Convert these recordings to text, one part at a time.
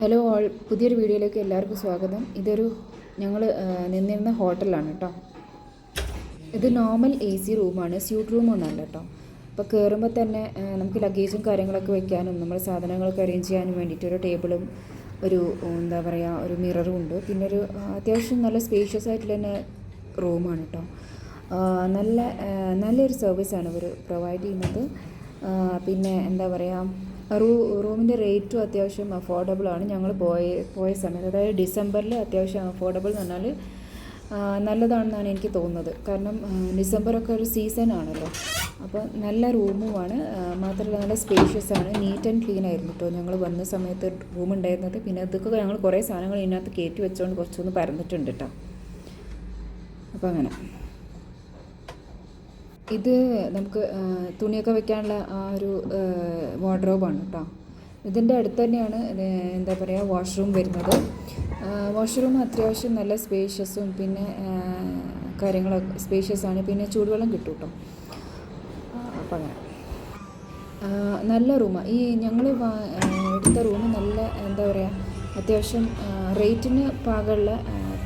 Hello all പുതിയൊരു വീഡിയോയിലേക്ക് എല്ലാവർക്കും സ്വാഗതം. ഇതൊരു ഞങ്ങൾ നിന്നിരുന്ന ഹോട്ടലാണ് കേട്ടോ ഇത് നോർമൽ എ സി റൂമാണ് സ്യൂട്ട് റൂമൊന്നല്ല കേട്ടോ അപ്പോൾ കയറുമ്പോൾ തന്നെ നമുക്ക് ലഗേജും കാര്യങ്ങളൊക്കെ വെക്കാനും നമ്മുടെ സാധനങ്ങളൊക്കെ അറേഞ്ച് ചെയ്യാനും വേണ്ടിയിട്ട് ഒരു ടേബിളും ഒരു എന്താ പറയുക ഒരു മിററും ഉണ്ട്. പിന്നെ ഒരു അത്യാവശ്യം നല്ല സ്പേഷ്യസ് ആയിട്ടുള്ള തന്നെ റൂമാണ് കേട്ടോ നല്ല നല്ലൊരു സർവീസാണ് ഇവർ പ്രൊവൈഡ് ചെയ്യുന്നത്. പിന്നെ എന്താ പറയുക റൂ റൂമിന്റെ റേറ്റും അത്യാവശ്യം അഫോർഡബിൾ ആണ്. ഞങ്ങൾ പോയ പോയ സമയത്ത് അതായത് ഡിസംബറിൽ അത്യാവശ്യം അഫോർഡബിൾ എന്ന് പറഞ്ഞാൽ നല്ലതാണെന്നാണ് എനിക്ക് തോന്നുന്നത്. കാരണം ഡിസംബറൊക്കെ ഒരു സീസൺ ആണല്ലോ. അപ്പോൾ നല്ല റൂമുമാണ് മാത്രമല്ല നല്ല സ്പേഷ്യസ് ആണ്. നീറ്റ് ആൻഡ് ക്ലീൻ ആയിരുന്നു കേട്ടോ ഞങ്ങൾ വന്ന സമയത്ത് റൂം ഉണ്ടായിരുന്നത്. പിന്നെ അതൊക്കെ ഞങ്ങൾ കുറേ സാധനങ്ങൾ ഇതിനകത്ത് കയറ്റി വെച്ചുകൊണ്ട് കുറച്ചൊന്ന് പരന്നിട്ടുണ്ട് കേട്ടോ അപ്പോൾ അങ്ങനെ. ഇത് നമുക്ക് തുണിയൊക്കെ വെക്കാനുള്ള ആ ഒരു വാർഡ്രോബാണ് കേട്ടോ ഇതിന്റെ അടുത്ത് തന്നെയാണ് എന്താ പറയുക വാഷ്റൂം വരുന്നത്. വാഷ്റൂം അത്യാവശ്യം നല്ല സ്പേഷ്യസും പിന്നെ കാര്യങ്ങളൊക്കെ സ്പേഷ്യസ് ആണ്. പിന്നെ ചൂടുവെള്ളം കിട്ടും കേട്ടോ അപ്പം അങ്ങനെ. നല്ല റൂമാണ് ഈ ഞങ്ങൾ എടുത്ത റൂം നല്ല എന്താ പറയുക അത്യാവശ്യം റേറ്റിന് പാകമുള്ള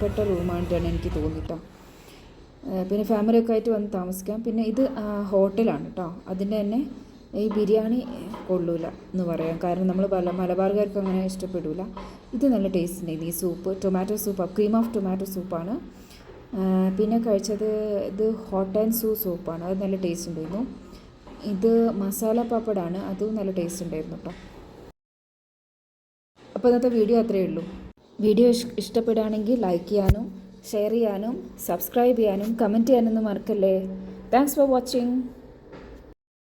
പെട്ട റൂമാണ് എനിക്ക് തോന്നിട്ടോ പിന്നെ ഫാമിലിയൊക്കെ ആയിട്ട് വന്ന് താമസിക്കാം. പിന്നെ ഇത് ഹോട്ടലാണ് കേട്ടോ അതിന്റെ തന്നെ ഈ ബിരിയാണി കൊള്ളൂല എന്ന് പറയാം. കാരണം നമ്മൾ പല മലബാർകാർക്ക് അങ്ങനെ ഇഷ്ടപ്പെടില്ല ഇത് നല്ല ടേസ്റ്റ് ഉണ്ടായിരുന്നു ഈ soup tomato soup cream of tomato സൂപ്പാണ് പിന്നെ കഴിച്ചത് ഇത് ഹോട്ട് ആൻഡ് സൂ സൂപ്പാണ് അത് നല്ല ടേസ്റ്റ് ഉണ്ടായിരുന്നു. ഇത് മസാല പാപ്പടാണ് അതും നല്ല ടേസ്റ്റ് ഉണ്ടായിരുന്നു കേട്ടോ അപ്പോൾ ഇന്നത്തെ വീഡിയോ അത്രയേ ഉള്ളൂ. വീഡിയോ ഇഷ്- ഇഷ്ടപ്പെടുകയാണെങ്കിൽ ലൈക്ക് ചെയ്യാനും ഷെയർ ചെയ്യാനും സബ്സ്ക്രൈബ് ചെയ്യാനും കമന്റ് ചെയ്യാനൊന്നും മറക്കല്ലേ. Thanks for watching